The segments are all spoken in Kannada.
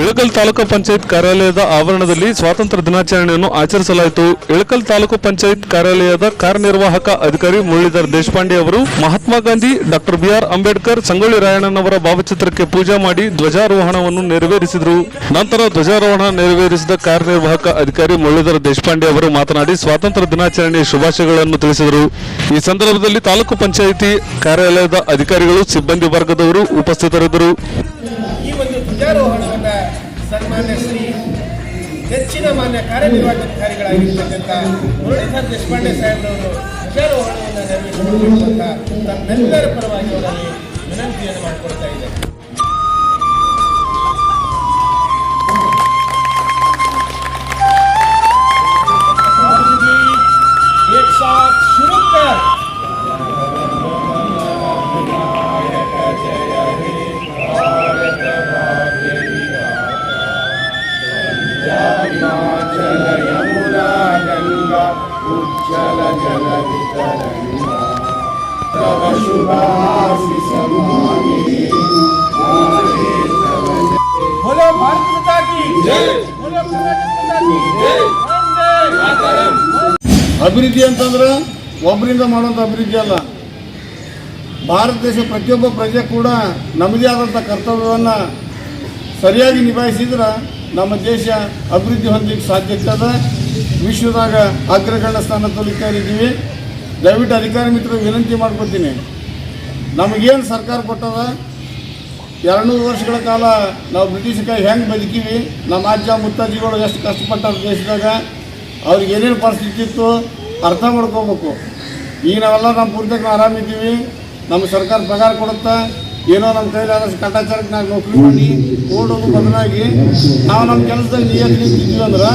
ಇಳಕಲ್ ತಾಲೂಕು ಪಂಚಾಯತ್ ಕಾರ್ಯಾಲಯದ ಆವರಣದಲ್ಲಿ ಸ್ವಾತಂತ್ರ್ಯ ದಿನಾಚರಣೆಯನ್ನು ಆಚರಿಸಲಾಯಿತು. ಇಳಕಲ್ ತಾಲೂಕು ಪಂಚಾಯತ್ ಕಾರ್ಯಾಲಯದ ಕಾರ್ಯನಿರ್ವಾಹಕ ಅಧಿಕಾರಿ ಮುರಳೀಧರ್ ದೇಶಪಾಂಡೆ ಅವರು, ಮಹಾತ್ಮ ಗಾಂಧಿ, ಡಾಕ್ಟರ್ ಬಿಆರ್ ಅಂಬೇಡ್ಕರ್, ಸಂಗೊಳ್ಳಿ ರಾಯಣ್ಣನವರ ಭಾವಚಿತ್ರಕ್ಕೆ ಪೂಜೆ ಮಾಡಿ ಧ್ವಜಾರೋಹಣವನ್ನು ನೆರವೇರಿಸಿದರು. ನಂತರ ಧ್ವಜಾರೋಹಣ ನೆರವೇರಿಸಿದ ಕಾರ್ಯನಿರ್ವಾಹಕ ಅಧಿಕಾರಿ ಮುರಳೀಧರ್ ದೇಶಪಾಂಡೆ ಅವರು ಮಾತನಾಡಿ, ಸ್ವಾತಂತ್ರ್ಯ ದಿನಾಚರಣೆಯ ಶುಭಾಶಯಗಳನ್ನು ತಿಳಿಸಿದರು. ಈ ಸಂದರ್ಭದಲ್ಲಿ ತಾಲೂಕು ಪಂಚಾಯಿತಿ ಕಾರ್ಯಾಲಯದ ಅಧಿಕಾರಿಗಳು, ಸಿಬ್ಬಂದಿ ವರ್ಗದವರು ಉಪಸ್ಥಿತರಿದ್ದರು. ಒಂದು ಧ್ವಜಾರೋಹಣವನ್ನು ಸನ್ಮಾನ್ಯ ಶ್ರೀ ಹೆಚ್ಚಿನ ಮಾನ್ಯ ಕಾರ್ಯನಿರ್ವಾಹಕಾಧಿಕಾರಿಗಳಾಗಿರ್ತಕ್ಕಂಥ ಮುರಳೀಧರ್ ದೇಶಪಾಂಡೆ ಸಾಹೇಬ್ರವರು ಧ್ವಜಾರೋಹಣವನ್ನು ನೆರವೇರಿಸಬೇಕು ಅಂತ ತಮ್ಮೆಲ್ಲರ ಪರವಾಗಿ ಅವರಲ್ಲಿ ವಿನಂತಿಯನ್ನು ಮಾಡಿಕೊಳ್ತಾ ಇದ್ದೇನೆ एक साथ शुरू कर बोलो भारत माता की जय बोलो भारत माता की जय वंदे मातरम ಅಭಿವೃದ್ಧಿ ಅಂತಂದ್ರೆ ಒಬ್ಬರಿಂದ ಮಾಡುವಂಥ ಅಭಿವೃದ್ಧಿ ಅಲ್ಲ ಭಾರತ ದೇಶ ಪ್ರತಿಯೊಬ್ಬ ಪ್ರಜೆ ಕೂಡ ನಮ್ಮದೇ ಆದಂಥ ಕರ್ತವ್ಯವನ್ನು ಸರಿಯಾಗಿ ನಿಭಾಯಿಸಿದ್ರೆ ನಮ್ಮ ದೇಶ ಅಭಿವೃದ್ಧಿ ಹೊಂದಲಿಕ್ಕೆ ಸಾಧ್ಯ ಆಗ್ತದೆ? ವಿಶ್ವದಾಗ ಅಗ್ರಗಣ್ಯ ಸ್ಥಾನ ತೊಲಿತಾ ಇದ್ದೀವಿ ದಯವಿಟ್ಟು ಅಧಿಕಾರಿ ಮಿತ್ರ ವಿನಂತಿ ಮಾಡ್ಕೊತೀನಿ. ನಮಗೇನು ಸರ್ಕಾರ ಕೊಟ್ಟದ? ಎರಡುನೂರು ವರ್ಷಗಳ ಕಾಲ ನಾವು ಬ್ರಿಟಿಷ್ ಕೈ ಹೆಂಗೆ ಬದುಕೀವಿ? ನಮ್ಮ ಅಜ್ಜ ಮುತ್ತಜ್ಜಿಗಳು ಎಷ್ಟು ಕಷ್ಟಪಟ್ಟಾರ ದೇಶದಾಗ? ಅವ್ರಿಗೆ ಏನೇನು ಪರಿಸ್ಥಿತಿ ಇತ್ತು? ಅರ್ಥ ಮಾಡ್ಕೋಬೇಕು. ಈಗ ನಾವೆಲ್ಲ ನಮ್ಮ ಪೂರ್ತಿಗೆ ಆರಾಮಿದ್ದೀವಿ. ನಮ್ಮ ಸರ್ಕಾರ ಪಗಾರ ಕೊಡುತ್ತಾ? ಏನೋ ನಮ್ಮ ಕೈಲಾದಷ್ಟು ಕಟಾಚಾರಕ್ಕೆ ನಾವು ನೌಕರಿ ಮಾಡಿ ಓಡೋದು ಬದಲಾಗಿ ನಾವು ನಮ್ಮ ಕೆಲಸದಲ್ಲಿ ನಿಯತ್ ನಿಂತಿದ್ದೀವಿ ಅಂದ್ರೆ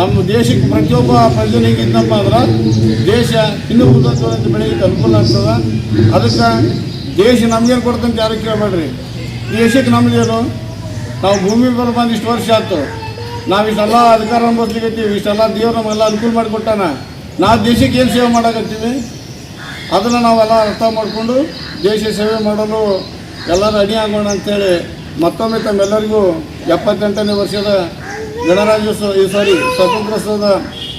ನಮ್ಮ ದೇಶಕ್ಕೆ ಪ್ರತಿಯೊಬ್ಬ ಪ್ರಜೆನ ಹೇಗಿದ್ದಪ್ಪ ಅಂದ್ರೆ ದೇಶ ಇನ್ನೂ ಉನ್ನತವಾಗಿ ಬೆಳೀಲಿಕ್ಕೆ ಅನುಕೂಲ ಆಗ್ತದೆ. ಅದಕ್ಕೆ ದೇಶ ನಮ್ಗೇನು ಕೊಡ್ತಂತ ಯಾರು ಕೇಳಬೇಡ್ರಿ. ದೇಶಕ್ಕೆ ನಮ್ದೇನು ನಾವು ಭೂಮಿ ಮೇಲೆ ಬಂದು ಇಷ್ಟು ವರ್ಷ ಆಯ್ತು. ನಾವು ಇಷ್ಟೆಲ್ಲ ಅಧಿಕಾರ ಅನುಭವಿಸ್ಲಿಕ್ಕೆ ಇಷ್ಟೆಲ್ಲ ದೇವ್ರು ನಮಗೆಲ್ಲ ಅನುಕೂಲ ಮಾಡಿಕೊಟ್ಟಾನ. ನಾವು ದೇಶಕ್ಕೆ ಏನು ಸೇವೆ ಮಾಡಕತ್ತೀವಿ? ಅದನ್ನು ನಾವೆಲ್ಲ ಅರ್ಥ ಮಾಡಿಕೊಂಡು ದೇಶ ಸೇವೆ ಮಾಡಲು ಎಲ್ಲರೂ ರೆಡಿ ಆಗೋಣ ಅಂತೇಳಿ ಮತ್ತೊಮ್ಮೆ ತಮ್ಮೆಲ್ಲರಿಗೂ ಎಪ್ಪತ್ತೆಂಟನೇ ವರ್ಷದ ಗಣರಾಜ್ಯೋತ್ಸವ, ಈ ಸಾರಿ ಸ್ವಾತಂತ್ರ್ಯೋತ್ಸವದ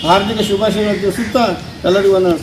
ಹಾರ್ದಿಕ ಶುಭಾಶಯ ತಿಳಿಸುತ್ತಾ ಎಲ್ಲರಿಗೂ ವಂದನೆ